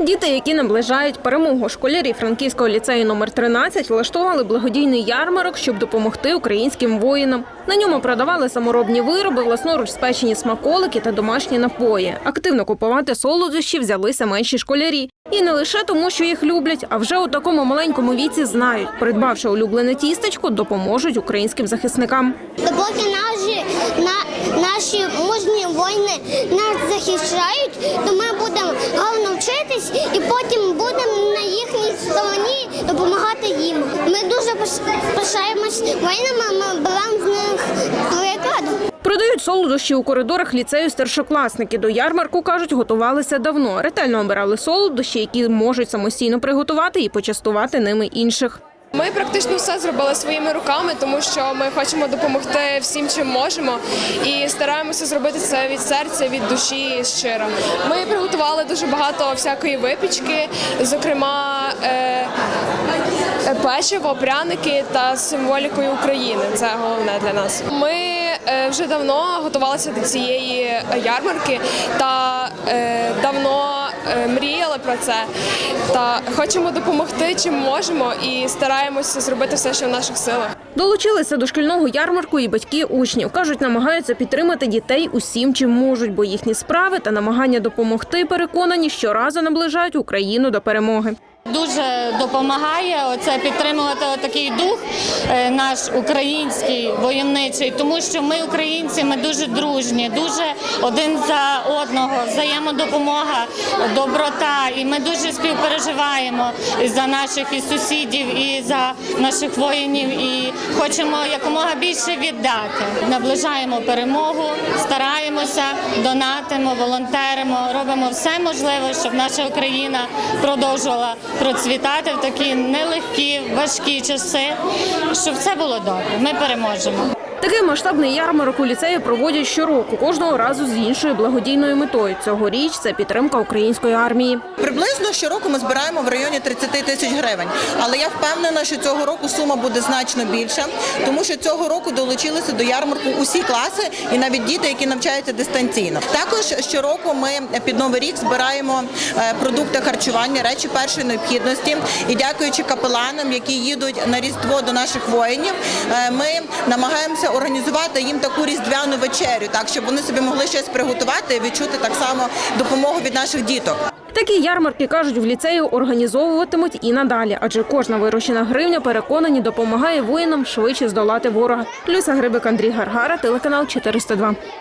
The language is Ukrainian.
Діти, які наближають перемогу школярі Франківського ліцею номер 13 влаштували благодійний ярмарок, щоб допомогти українським воїнам. На ньому продавали саморобні вироби, власноруч спечені смаколики та домашні напої. Активно купувати солодощі взялися менші школярі. І не лише тому, що їх люблять, а вже у такому маленькому віці знають, придбавши улюблене тістечко, допоможуть українським захисникам. Допоки наші, на, наші мужні воїни нас захищають, то ми будемо головно вчитись і потім будемо на їхній стороні допомагати їм. Ми дуже пиш- пишаємось воїнами, ми беремо з них приклад. Продають солодощі у коридорах ліцею старшокласники. До ярмарку, кажуть, готувалися давно. Ретельно обирали солодощі, які можуть самостійно приготувати і почастувати ними інших. Ми практично все зробили своїми руками, тому що ми хочемо допомогти всім, чим можемо, і стараємося зробити це від серця, від душі щиро. Ми приготували дуже багато всякої випічки, зокрема е, е, печиво, пряники та символікою України. Це головне для нас. Ми е, вже давно готувалися до цієї ярмарки та давно е, мріяли про це. Та хочемо допомогти, чим можемо, і стараємося зробити все, що в наших силах. Долучилися до шкільного ярмарку і батьки учнів. Кажуть, намагаються підтримати дітей усім, чим можуть, бо їхні справи та намагання допомогти переконані, щоразу наближають Україну до перемоги. Дуже допомагає. Оце підтримувати такий дух е, наш український войовничий, тому що ми українці, ми дуже дружні, дуже один за одного, взаємодопомога, доброта, і ми дуже співпереживаємо за наших і сусідів, і за наших воїнів, і хочемо якомога більше віддати. Наближаємо перемогу, стараємося, донатимо, волонтеримо, робимо все можливе, щоб наша Україна продовжувала процвітати в такі нелегкі, важкі часи, щоб все було добре. Ми переможемо. Такий масштабний ярмарок у ліцеї проводять щороку, кожного разу з іншою благодійною метою. Цьогоріч це підтримка української армії. Приблизно щороку ми збираємо в районі 30 тисяч гривень. Але я впевнена, що цього року сума буде значно більша, тому що цього року долучилися до ярмарку усі класи і навіть діти, які навчаються дистанційно. Також щороку ми під новий рік збираємо е, продукти харчування, речі першої необхідності. І дякуючи капеланам, які їдуть на різдво до наших воїнів, е, ми намагаємося організувати їм таку різдвяну вечерю, так щоб вони собі могли щось приготувати і відчути так само допомогу від наших діток. Такі ярмарки кажуть, в ліцею організовуватимуть і надалі, адже кожна вирощена гривня переконані допомагає воїнам швидше здолати ворога. Люся Грибик, Андрій Гаргара, телеканал 402.